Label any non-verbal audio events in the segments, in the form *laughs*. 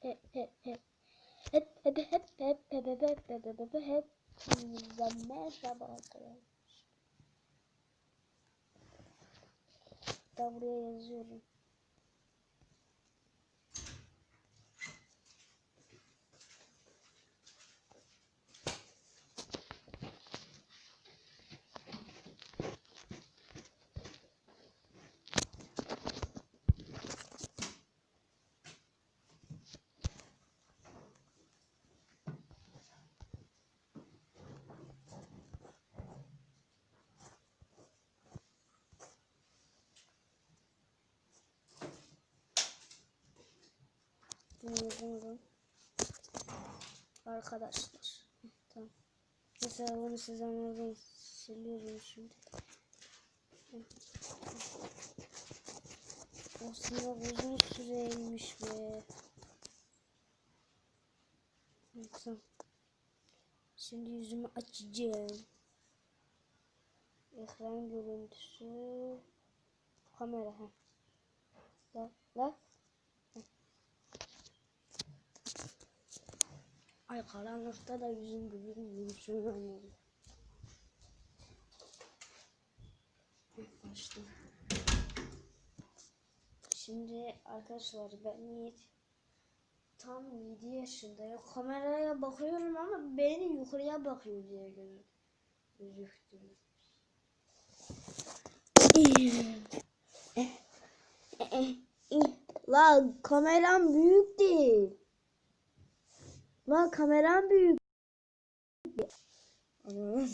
Hep hep hep hep hep hep hep hep hep hep hep merhaba arkadaşlar. Da buraya yazıyorum. Arkadaşlar. Tamam. Mesela bunu size anladım. Siliyorum şimdi. Aslında uzun süreymiş be. Tamam. Şimdi yüzümü açacağım. Ekran görüntüsü. Kamera. Ha. La, la. Ay karanlıkta da yüzüm görünmüyor. Şunu anladım. Başla. Şimdi arkadaşlar ben Yiğit tam 7 yaşındayım. Kameraya bakıyorum ama beni yukarıya bakıyor diye gözü- gözüktü. La kameram büyük değil. La kameram büyük.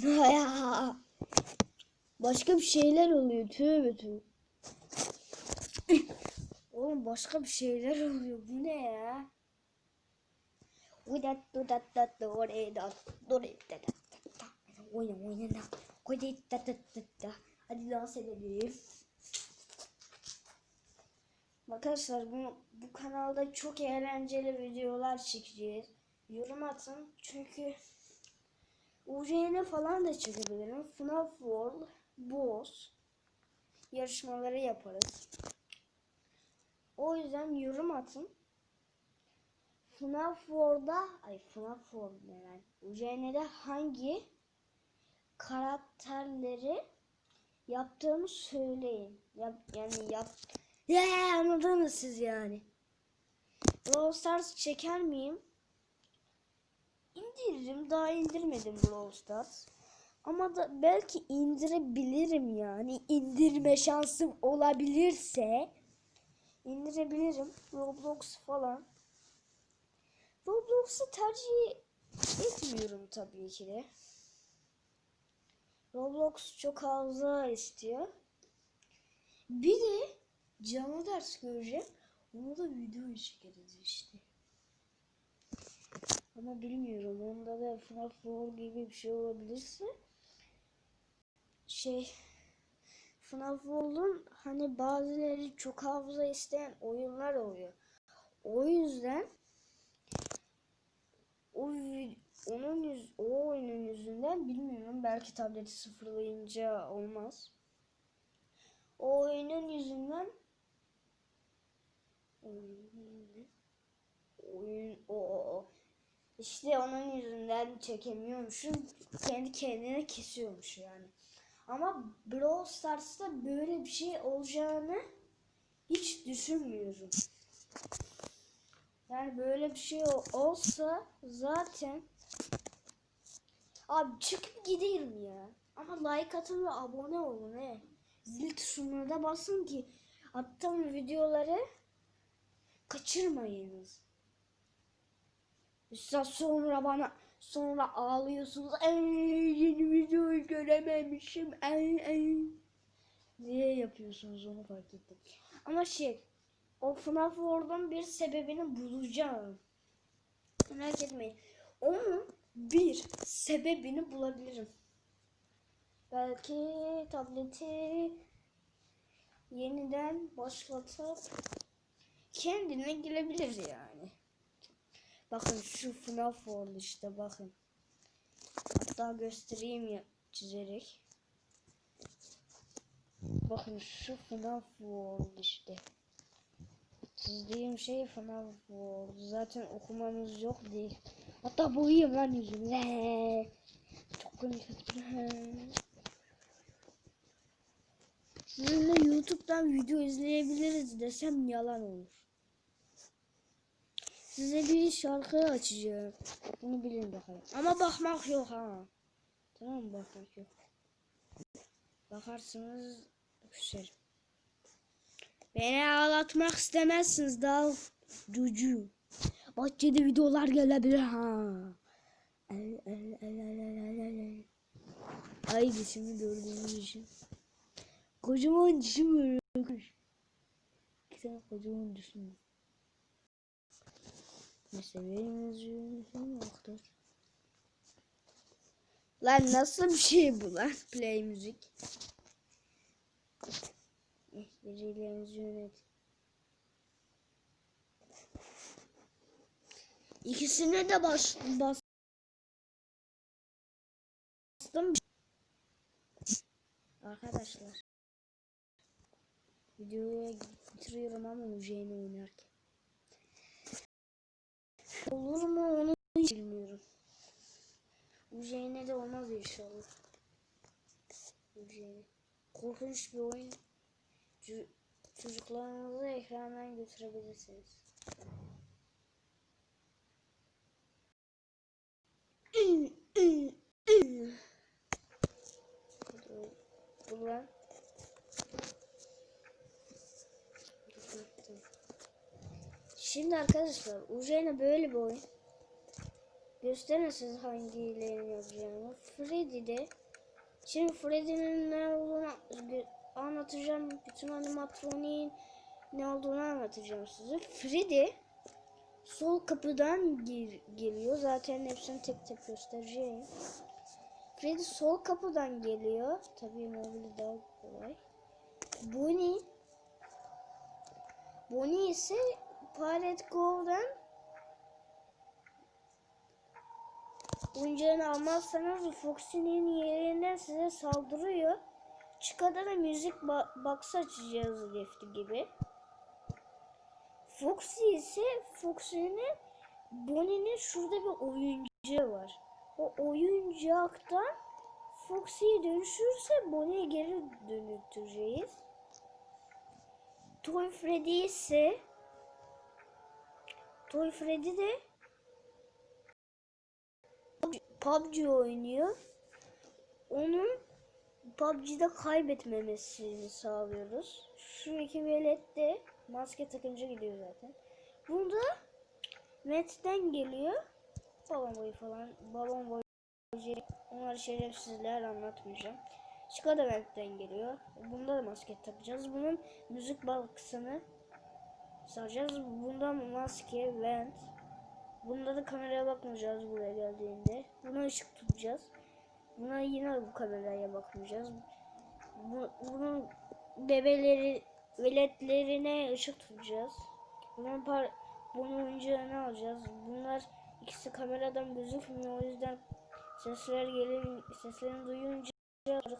Ya. *laughs* Başka bir şeyler oluyor. Tövbe tövbe. Oğlum başka bir şeyler oluyor. Bu ne ya? Udat udat dat dore dat dore dat dat Oyna oyna da. Koy dat dat dat da. Hadi dans edelim. Arkadaşlar bu, bu kanalda çok eğlenceli videolar çekeceğiz. Yorum atın çünkü UCN falan da çekebilirim. FNAF World, Boss yarışmaları yaparız. O yüzden yorum atın. FNAF World'da, ay FNAF World ne lan? UCN'de hangi karakterleri yaptığımı söyleyin. Yap, yani yap. Ya anladınız siz yani. Brawl Stars çeker miyim? İndiririm. Daha indirmedim Brawl Stars. Ama da belki indirebilirim yani. İndirme şansım olabilirse indirebilirim. Roblox falan. Roblox'u tercih etmiyorum tabii ki de. Roblox çok hafıza istiyor. Bir de canlı ders göreceğim. Onu da video çekeriz işte. Ama bilmiyorum. Onda da FNAF World gibi bir şey olabilirse şey FNAF World'un hani bazıları çok hafıza isteyen oyunlar oluyor. O yüzden o onun yüz, o oyunun yüzünden bilmiyorum belki tableti sıfırlayınca olmaz. O oyunun yüzünden oyun o, o, o. İşte onun yüzünden çekemiyormuşum. Kendi kendine kesiyormuş yani. Ama Brawl Stars'ta böyle bir şey olacağını hiç düşünmüyorum. Yani böyle bir şey ol- olsa zaten abi çıkıp giderim ya. Ama like atın ve abone olun he. Zil tuşuna da basın ki attığım videoları kaçırmayınız. Sonra bana sonra ağlıyorsunuz. Ay yeni videoyu görememişim. Ay ay. Niye yapıyorsunuz onu fark ettim. Ama şey o FNAF World'un bir sebebini bulacağım. Merak etmeyin. Onun bir sebebini bulabilirim. Belki tableti yeniden başlatıp kendine gelebilir yani. Bakın şu FNAF World işte bakın. Hatta göstereyim ya çizerek. Bakın şu FNAF World işte. çizdiğim şey FNAF oldu. Zaten okumamız yok değil. Hatta boyayayım lan yüzümü. Çok komik. Sizinle YouTube'dan video izleyebiliriz desem yalan olur. Size bir şarkı açacağım. Bunu bilin bakalım. Ama bakmak yok ha. Tamam bakmak yok. Bakarsınız küserim. Beni ağlatmak istemezsiniz daha cucu. Bahçede videolar gelebilir ha. El, el, el, el, el, el, el. Ay dişimi gördüğünüz için. Kocaman dişim böyle. Sen kocaman dişim. Mesela benim yüzüm yoktur. Lan nasıl bir şey bu lan? Play müzik. Gecelerinizi yönet. İkisine de bas, bas bastım. Arkadaşlar. Videoyu bitiriyorum ama Uje'ni oynarken. Olur mu onu hiç bilmiyorum. Uje'ne de olmaz inşallah. Uje'ne. Korkunç bir oyun. Çocuklarınızı ekrandan götürebilirsiniz. Dur lan. Şimdi arkadaşlar Ujena böyle bir oyun. Gösterin siz hangilerini yapacağını. Freddy'de Şimdi Freddy'nin ne olduğunu anlatacağım. Bütün animatroniğin ne olduğunu anlatacağım size. Freddy sol kapıdan gir- geliyor. Zaten hepsini tek tek göstereceğim. Freddy sol kapıdan geliyor. Tabii mobili daha kolay. Bonnie Bonnie ise Pirate Go'dan oyuncağını almazsanız Foxy'nin yerinden size saldırıyor. Çıkada da müzik box açacağız lifti gibi. Foxy ise Foxy'nin Bonnie'nin şurada bir oyuncağı var. O oyuncaktan Foxy'ye dönüşürse Bonnie'ye geri dönüteceğiz. Toy Freddy ise Toy Freddy de PUBG oynuyor. Onun PUBG'de kaybetmemesini sağlıyoruz. Şu iki velet de maske takınca gidiyor zaten. Bunda Net'ten geliyor. Babam boyu falan. Babam boyu. Onları şerefsizler anlatmayacağım. Chica da Net'ten geliyor. Bunda da maske takacağız. Bunun müzik baskısını saracağız. Bunda maske, vent. Bunda da kameraya bakmayacağız buraya geldiğinde. Buna ışık tutacağız. Buna yine bu kameraya bakmayacağız. Bu, bunun bebeleri, veletlerine ışık tutacağız. Bunun par bunun oyuncağını alacağız. Bunlar ikisi kameradan gözükmüyor. O yüzden sesler gelin seslerini duyunca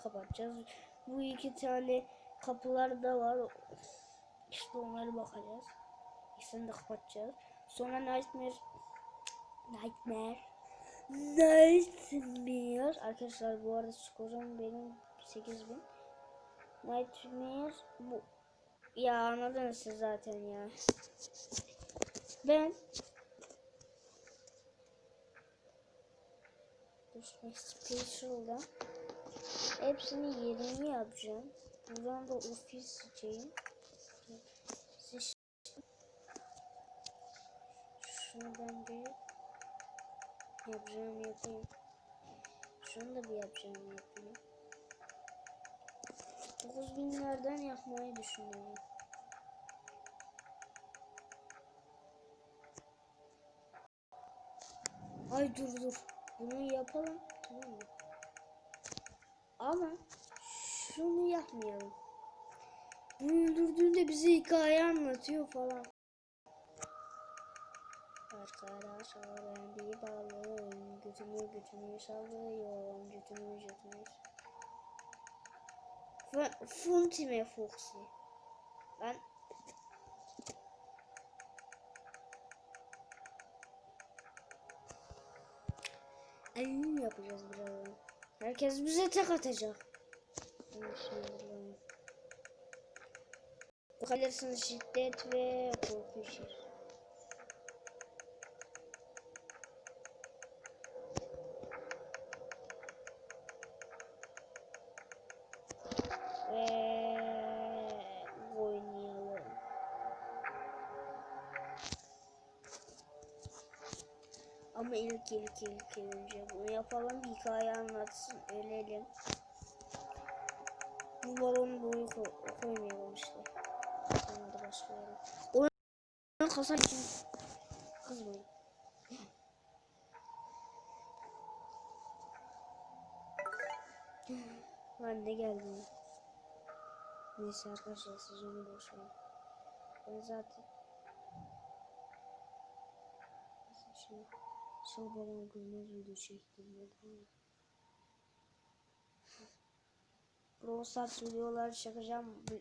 kapatacağız. Bu iki tane kapılar da var. İşte onları bakacağız. İkisini de kapatacağız. Sonra Nightmare Nightmare Nightmare. Arkadaşlar bu arada skorum benim 8000 Nightmare bu. Ya anladınız siz zaten ya. Ben Dur Special'da hepsini yerini yapacağım. Buradan da ofis seçeyim şunu ben bir yapacağım yapayım. Şunu da bir yapacağım yapayım. 9000'lerden yapmayı düşünüyorum. Ay dur dur. Bunu yapalım. Tamam mı? Ama şunu yapmayalım. Bu öldürdüğünde bize hikaye anlatıyor falan. Arkada sallan bir balığım Gütümü gütümü sallıyorum Gütümü gütümü Funti mi Fuxi? Ben Elini yapacağız birazdan? Herkes bize tek atacak. Kalırsanız şiddet ve korku. Ama ilk ilk ilk önce bunu yapalım. Hikaye anlatsın. Ölelim. Bu balon boyu koy koymayalım işte. Sonra da başlayalım. Oyun kasa için kızmayın. Ben de geldim. Neyse arkadaşlar siz onu boş. Ben zaten Şimdi sol görmez video çektim tamam. Brawl Stars videoları çekeceğim. B-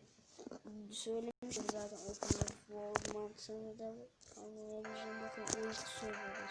Söylemişim zaten Open World mantığını da anlayabileceğim bakın ilk söylüyoruz.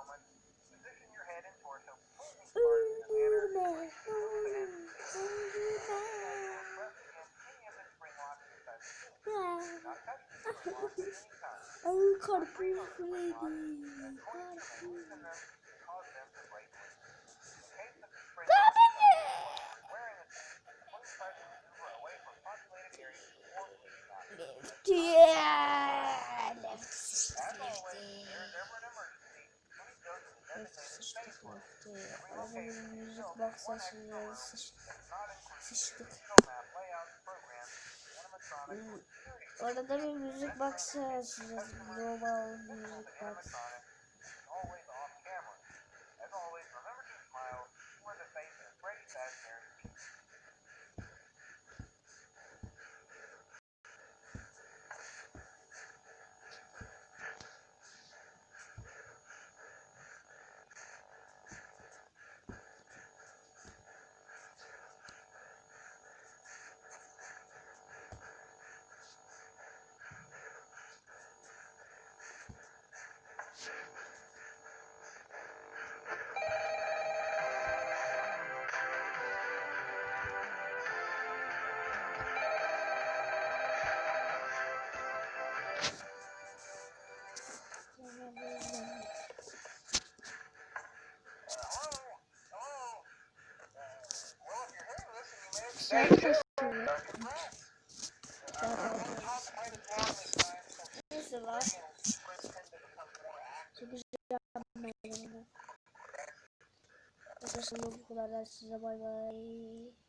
Ay karpuz remain Karpuz. out. Yeah. Left sıçtı Arada bir müzik baksa şimdi sıçtık. Sıçtık. Hmm, Orada bir müzik baksa açacağız. Global müzik box. Neyse lan. Çıkacağım ben yanına. Arkadaşlar bu kadar da size bay bay.